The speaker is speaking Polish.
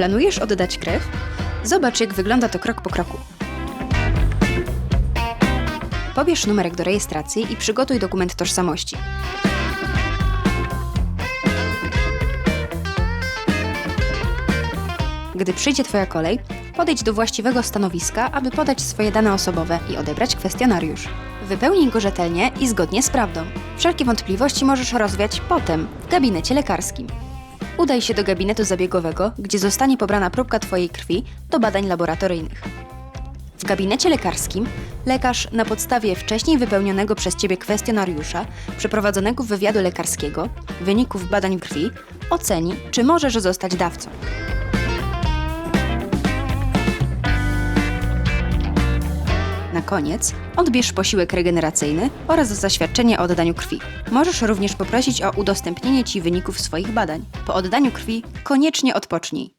Planujesz oddać krew? Zobacz, jak wygląda to krok po kroku. Pobierz numerek do rejestracji i przygotuj dokument tożsamości. Gdy przyjdzie Twoja kolej, podejdź do właściwego stanowiska, aby podać swoje dane osobowe i odebrać kwestionariusz. Wypełnij go rzetelnie i zgodnie z prawdą. Wszelkie wątpliwości możesz rozwiać potem, w gabinecie lekarskim. Udaj się do gabinetu zabiegowego, gdzie zostanie pobrana próbka Twojej krwi do badań laboratoryjnych. W gabinecie lekarskim lekarz na podstawie wcześniej wypełnionego przez Ciebie kwestionariusza, przeprowadzonego wywiadu lekarskiego, wyników badań krwi, oceni, czy możesz zostać dawcą. Na koniec odbierz posiłek regeneracyjny oraz zaświadczenie o oddaniu krwi. Możesz również poprosić o udostępnienie Ci wyników swoich badań. Po oddaniu krwi koniecznie odpocznij.